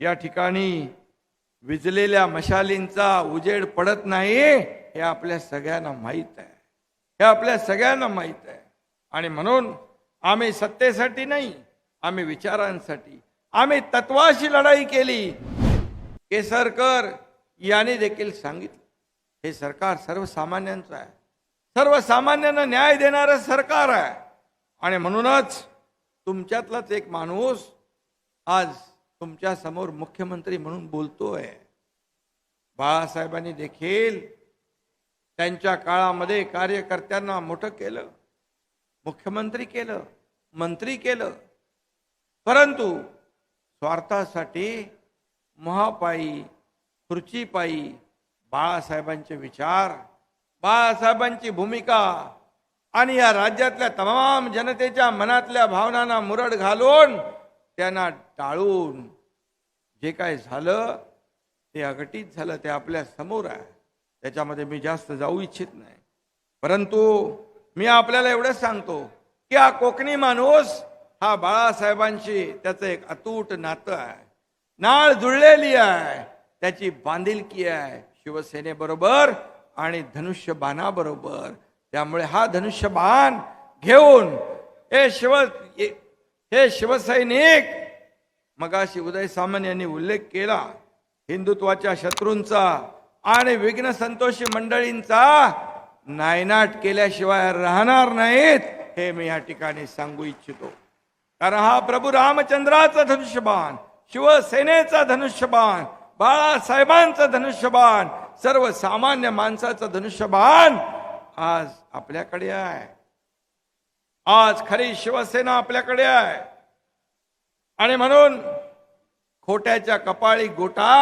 या ठिकाणी विजलेल्या मशालींचा उजेड पडत नाही हे आपल्या सगळ्यांना माहीत आहे. हे आपल्या सगळ्यांना माहीत आहे. आणि म्हणून आम्ही सत्तेसाठी नाही आम्ही विचारांसाठी आम्ही तत्वाशी लढाई केली. केसरकर याने देखील सांगितलं हे सरकार सर्वसामान्यांचं आहे. सर्वसामान्यांना न्याय देणारं सरकार आहे. आणि म्हणूनच तुमच्यातलाच एक माणूस आज तुमच्यासमोर मुख्यमंत्री म्हणून बोलतोय. बाळासाहेबांनी देखील त्यांच्या काळामध्ये कार्यकर्त्यांना मोठं केलं. मुख्यमंत्री केलं मंत्री केलं. परंतु स्वार्थासाठी महापायी खुर्चीपायी बाळासाहेबांचे विचार बाळासाहेबांची भूमिका आणि या राज्यातल्या तमाम जनतेच्या मनातल्या भावनांना मुरड घालून त्यांना टाळून जे काय झालं ते अघटित झालं ते आपल्यासमोर आहे. त्याच्यामध्ये मी जास्त जाऊ इच्छित नाही. परंतु मी आपल्याला एवढंच सांगतो की हा कोकणी माणूस हा बाळासाहेबांशी त्याचं एक अतूट नातं आहे. नाळ जुळलेली आहे. त्याची बांधिलकी आहे शिवसेनेबरोबर आणि धनुष्यबाणाबरोबर. त्यामुळे हा धनुष्यबाण घेऊन हे शिव हे शिवसैनिक मगाशी उदय सामंत यांनी उल्लेख केला हिंदुत्वाच्या शत्रूंचा आणि विघ्न संतोषी मंडळींचा नायनाट केल्याशिवाय राहणार नाहीत हे मी या ठिकाणी सांगू इच्छितो. कारण हा प्रभू रामचंद्राचा धनुष्यबाण शिवसेनेचा धनुष्यबाण बाळासाहेबांचं धनुष्यबाण सर्वसामान्य माणसाचं धनुष्यबाण आज आपल्याकडे आहे. आज खरी शिवसेना आपल्याकडे आहे. आणि म्हणून खोट्याच्या कपाळी गोटा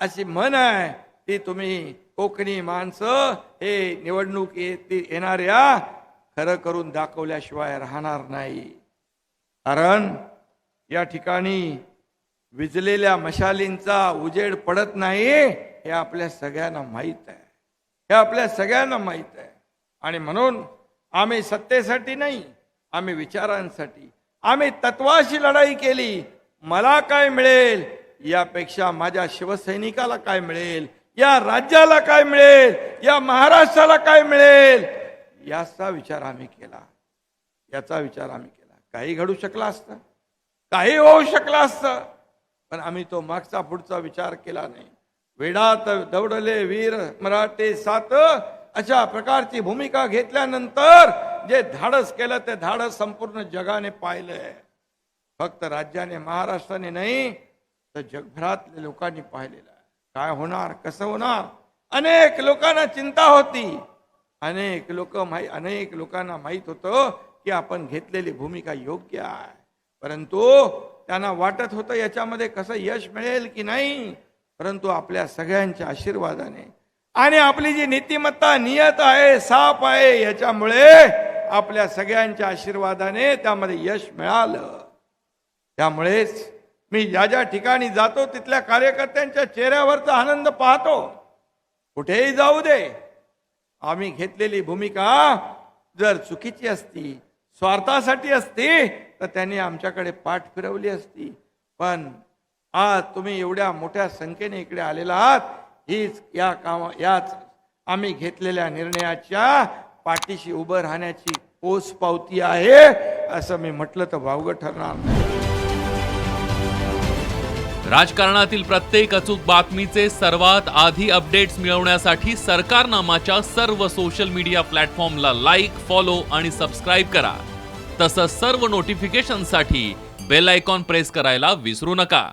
अशी म्हण आहे ती तुम्ही कोकणी माणसं हे निवडणूक येणाऱ्या खरं करून दाखवल्याशिवाय राहणार नाही. कारण या ठिकाणी विजलेल्या मशालींचा उजेड पडत नाही हे आपल्या सगळ्यांना माहीत आहे. हे आपल्या सगळ्यांना माहीत आहे. आणि म्हणून आम्ही सत्तेसाठी नाही आम्ही विचारांसाठी आम्ही तत्वाशी लढाई केली. मला काय मिळेल? यापेक्षा माझ्या शिवसैनिकाला काय मिळेल? या राज्याला काय मिळेल? या महाराष्ट्राला काय मिळेल? याचा विचार आम्ही केला. याचा विचार आम्ही केला. काही घडू शकला असतं. काही होऊ शकलं असतं. पण आम्ही तो मागचा पुढचा विचार केला नाही. वेडात दौडले वीर मराठे सात अशा प्रकारची भूमिका घेतल्यानंतर जे धाडस केलं ते धाडस संपूर्ण जगाने पाहिलंय फक्त राज्याने महाराष्ट्राने नाही तर जगभरातल्या लोकांनी पाहिलेलं आहे. काय होणार कसं होणार? अनेक लोकांना चिंता होती. अनेक लोक माहीत अनेक लोकांना माहीत होतं की आपण घेतलेली भूमिका योग्य आहे. परंतु त्यांना वाटत होतं याच्यामध्ये कसं यश मिळेल की नाही? परंतु आपल्या सगळ्यांच्या आशीर्वादाने. आणि आपली जी नीतिमत्ता नियत आहे साप आहे याच्यामुळे आपल्या सगळ्यांच्या आशीर्वादाने त्यामध्ये यश मिळालं. त्यामुळेच मी ज्या ज्या ठिकाणी जातो तिथल्या कार्यकर्त्यांच्या चेहऱ्यावरचा आनंद पाहतो. कुठेही जाऊ दे. आम्ही घेतलेली भूमिका जर चुकीची असती स्वार्थासाठी असती तर त्यांनी आमच्याकडे पाठ फिरवली असती. पण आज तुम्ही एवढ्या मोठ्या संख्येने इकडे आलेला आहात हीच या कामा याच आम्ही घेतलेल्या निर्णयाच्या पाठीशी उभं राहण्याची पोच पावती आहे असं मी म्हटलं तर वावगं ठरणार नाही. राजकारणातील प्रत्येक अचूक बातमीचे सर्वात आधी अपडेट्स मिळवण्यासाठी सरकारनामाच्या सर्व सोशल मीडिया प्लॅटफॉर्मला लाईक फॉलो आणि सबस्क्राईब करा. तसंच सर्व नोटिफिकेशनसाठी बेल आयकॉन प्रेस करायला विसरू नका.